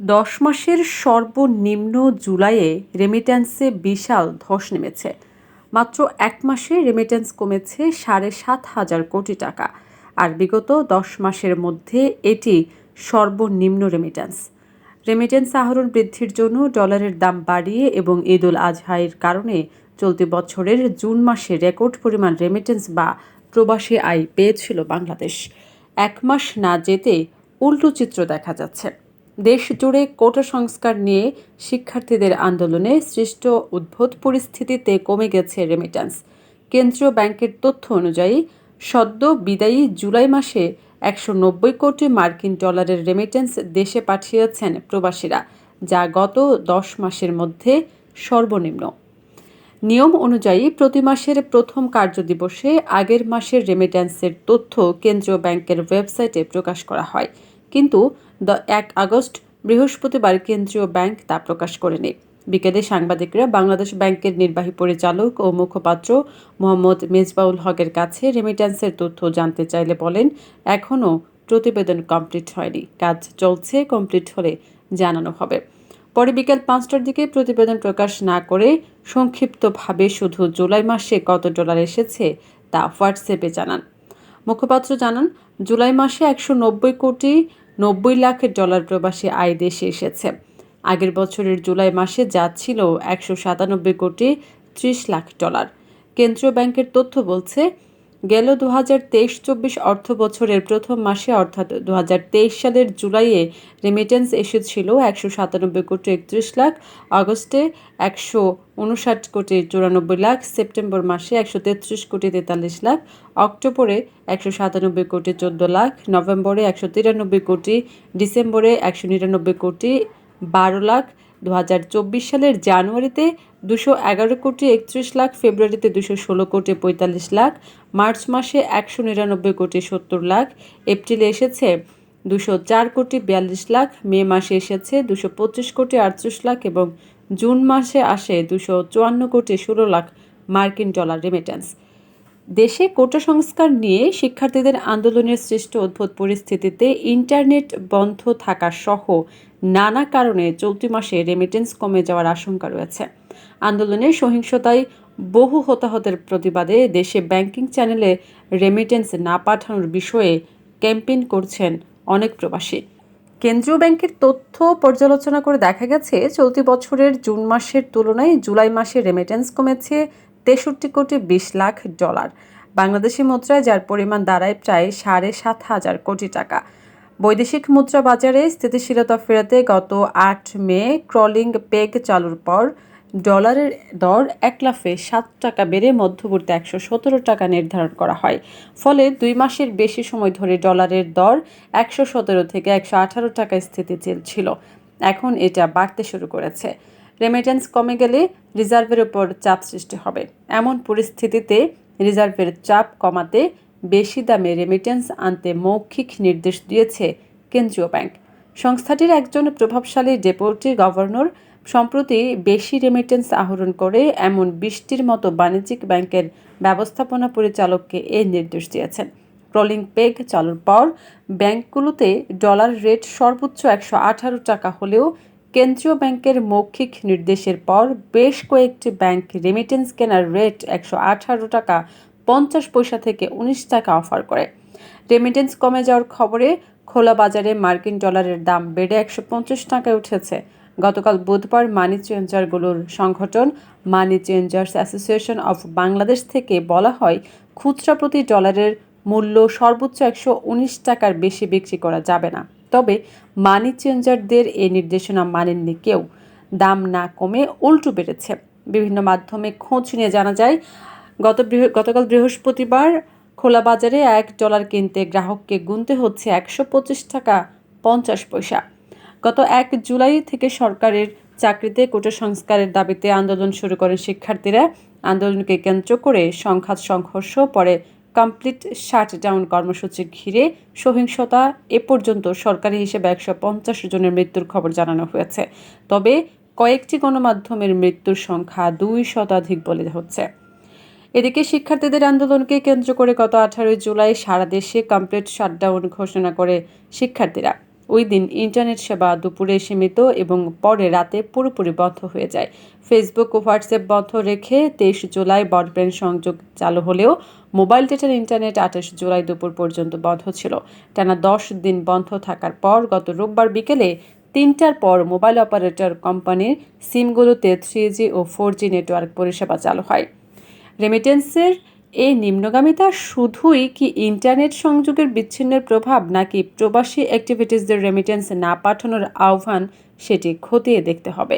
দশ মাসের সর্বনিম্ন জুলাইয়ে রেমিট্যান্সে বিশাল ধস নেমেছে। মাত্র এক মাসে রেমিট্যান্স কমেছে সাড়ে সাত হাজার কোটি টাকা। আর বিগত দশ মাসের মধ্যে এটি সর্বনিম্ন রেমিট্যান্স রেমিট্যান্স আহরণ বৃদ্ধির জন্য ডলারের দাম বাড়িয়ে এবং ঈদ উল আজহাইয়ের কারণে চলতি বছরের জুন মাসে রেকর্ড পরিমাণ রেমিটেন্স বা প্রবাসী আয় পেয়েছিল বাংলাদেশ। এক মাস না যেতে উল্টো চিত্র দেখা যাচ্ছে। দেশ জুড়ে কোটা সংস্কার নিয়ে শিক্ষার্থীদের আন্দোলনে সৃষ্ট উদ্ভূত পরিস্থিতিতে কমে গেছে রেমিট্যান্স কেন্দ্রীয় ব্যাংকের তথ্য অনুযায়ী, সদ্য বিদায়ী জুলাই মাসে একশো নব্বই কোটি মার্কিন ডলারের রেমিটেন্স দেশে পাঠিয়েছেন প্রবাসীরা, যা গত দশ মাসের মধ্যে সর্বনিম্ন। নিয়ম অনুযায়ী, প্রতি মাসের প্রথম কার্যদিবসে আগের মাসের রেমিট্যান্সের তথ্য কেন্দ্রীয় ব্যাংকের ওয়েবসাইটে প্রকাশ করা হয়। কিন্তু এক আগস্ট বৃহস্পতিবার কেন্দ্রীয় ব্যাংক তা প্রকাশ করেনি। বিকেলে সাংবাদিকরা বাংলাদেশ ব্যাংকের নির্বাহী পরিচালক ও মুখপাত্র মোহাম্মদ মেজবাউল হকের কাছে রেমিট্যান্সের তথ্য জানতে চাইলে বলেন এখনও প্রতিবেদন কমপ্লিট হয়নি। কাজ চলছে কমপ্লিট হলে জানানো হবে। পরে বিকেল পাঁচটার দিকে প্রতিবেদন প্রকাশ না করে সংক্ষিপ্তভাবে শুধু জুলাই মাসে কত ডলার এসেছে তা হোয়াটসঅ্যাপে জানান। মুখপাত্র জানান, জুলাই মাসে একশো নব্বই কোটি নব্বই লাখ ডলার প্রবাসী আয় দেশে এসেছে। আগের বছরের জুলাই মাসে যা ছিল একশো সাতানব্বই কোটি ত্রিশ লাখ ডলার। কেন্দ্রীয় ব্যাংকের তথ্য বলছে গেল দু হাজার তেইশ চব্বিশ অর্থ বছরের প্রথম মাসে, অর্থাৎ দু হাজার তেইশ সালের জুলাইয়ে রেমিটেন্স এসেছিল একশো সাতানব্বই কোটি একত্রিশ লাখ, আগস্টে একশো উনষাট কোটি চুরানব্বই লাখ, সেপ্টেম্বর মাসে একশো তেত্রিশ কোটি তেতাল্লিশ লাখ, অক্টোবরে একশো সাতানব্বই কোটি চোদ্দ লাখ, নভেম্বরে একশো তিরানব্বই কোটি, ডিসেম্বরে একশো নিরানব্বই কোটি বারো লাখ দু হাজার চব্বিশ সালের জানুয়ারিতে দুশো এগারো কোটি একত্রিশ লাখ, ফেব্রুয়ারিতে দুশো ষোলো কোটি পঁয়তাল্লিশ লাখ, মার্চ মাসে একশো নিরানব্বই কোটি সত্তর লাখ, এপ্রিলে এসেছে দুশো চার কোটি বিয়াল্লিশ লাখ, মে মাসে এসেছে দুশো পঁচিশ কোটি আটত্রিশ লাখ এবং জুন মাসে আসে দুশো চুয়ান্ন কোটি ষোলো লাখ মার্কিন ডলার রেমিট্যান্স দেশে কোটা সংস্কার নিয়ে শিক্ষার্থীদের আন্দোলনের সৃষ্ট অদ্ভুত পরিস্থিতিতে ইন্টারনেট বন্ধ থাকা সহ নানা কারণে চলতি মাসে রেমিটেন্স কমে যাওয়ার আশঙ্কা রয়েছে। আন্দোলনে সহিংসতায় বহু হতাহতের প্রতিবাদে দেশে ব্যাংকিং চ্যানেলে রেমিটেন্স না পাঠানোর বিষয়ে ক্যাম্পেইন করছেন অনেক প্রবাসী। কেন্দ্রীয় ব্যাংকের তথ্য পর্যালোচনা করে দেখা গেছে, চলতি বছরের জুন মাসের তুলনায় জুলাই মাসে রেমিটেন্স কমেছে তেষট্টি কোটি বিশ লাখ ডলার। বাংলাদেশি মুদ্রায় যার পরিমাণ দাঁড়ায় প্রায় সাড়ে সাত হাজার কোটি টাকা। বৈদেশিক মুদ্রা বাজারে স্থিতিশীলতা ফেরাতে গত আট মে ক্রলিং পেগ চালুর পর ডলারের দর এক লাফে সাত টাকা বেড়ে মধ্যবর্তী একশো সতেরো টাকা নির্ধারণ করা হয়। ফলে দুই মাসের বেশি সময় ধরে ডলারের দর একশো সতেরো থেকে একশো আঠারো টাকায় স্থিতিশীল ছিল। এখন এটা বাড়তে শুরু করেছে। রেমিটেন্স কমে গেলে রিজার্ভের উপর চাপ সৃষ্টি হবে। এমন পরিস্থিতিতে রিজার্ভের চাপ কমাতে বেশি দামে রেমিটেন্স আনতে মৌখিক নির্দেশ দিয়েছে কেন্দ্রীয় ব্যাংক। সংস্থাটির একজন প্রভাবশালী ডেপুটি গভর্নর সম্প্রতি বেশি রেমিটেন্স আহরণ করে এমন বৃষ্টির মতো বাণিজ্যিক ব্যাংকের ব্যবস্থাপনা পরিচালককে এ নির্দেশ দিয়েছেন। রোলিং পেগ চালুর পর ব্যাংকগুলোতে ডলার রেট সর্বোচ্চ একশো আঠারো টাকা হলেও কেন্দ্রীয় ব্যাংকের মৌখিক নির্দেশের পর বেশ কয়েকটি ব্যাংক রেমিটেন্স কেনার রেট একশো আঠারো টাকা পঞ্চাশ পয়সা থেকে উনিশ টাকা অফার করে। রেমিটেন্স কমে যাওয়ার খবরে খোলা বাজারে মার্কিন ডলারের দাম বেড়ে একশো পঞ্চাশ টাকায় উঠেছে। গতকাল বুধবার মানি চেঞ্জারগুলোর সংগঠন money changers association of Bangladesh থেকে বলা হয়, খুচরা প্রতি ডলারের মূল্য সর্বোচ্চ একশো উনিশ টাকার বেশি বিক্রি করা যাবে না। তবে মানি চেঞ্জারদের এই নির্দেশনা মানেননি কেউ। দাম না কমে উল্টো বেড়েছে। বিভিন্ন মাধ্যমে খোঁজ নিয়ে জানা যায়, গত গতকাল বৃহস্পতিবার খোলা বাজারে এক ডলার কিনতে গ্রাহককে গুনতে হচ্ছে একশো পঁচিশ টাকা পঞ্চাশ পয়সা। গত এক জুলাই থেকে সরকারের চাকরিতে কোটা সংস্কারের দাবিতে আন্দোলন শুরু করেন শিক্ষার্থীরা। আন্দোলনকে কেন্দ্র করে সংঘাত, সংঘর্ষ পরে কমপ্লিট শাটডাউন কর্মসূচি ঘিরে সহিংসতা এ পর্যন্ত সরকারি হিসেবে একশো পঞ্চাশ জনের মৃত্যুর খবর জানানো হয়েছে। তবে কয়েকটি গণমাধ্যমের মৃত্যুর সংখ্যা দুই শতাধিক বলে হচ্ছে। এদিকে শিক্ষার্থীদের আন্দোলনকে কেন্দ্র করে গত আঠারোই জুলাই সারা দেশে কমপ্লিট শাটডাউন ঘোষণা করে শিক্ষার্থীরা। ওই দিন ইন্টারনেট সেবা দুপুরে সীমিত এবং পরে রাতে পুরোপুরি বন্ধ হয়ে যায়। ফেসবুক ও হোয়াটসঅ্যাপ বন্ধ রেখে তেইশ জুলাই ব্রডব্যান্ড সংযোগ চালু হলেও মোবাইল ডেটার ইন্টারনেট আঠাশ জুলাই দুপুর পর্যন্ত বন্ধ ছিল। টানা দশ দিন বন্ধ থাকার পর গত রোববার বিকেলে তিনটার পর মোবাইল অপারেটর কোম্পানির সিমগুলোতে থ্রি জি ও ফোর জি নেটওয়ার্ক পরিষেবা চালু হয়। রেমিটেন্সের এই নিম্নগামিতা শুধুই কি ইন্টারনেট সংযোগের বিচ্ছিন্নের প্রভাব নাকি প্রবাসী অ্যাক্টিভিটিসদের রেমিটেন্স না পাঠানোর আহ্বান সেটি খতিয়ে দেখতে হবে?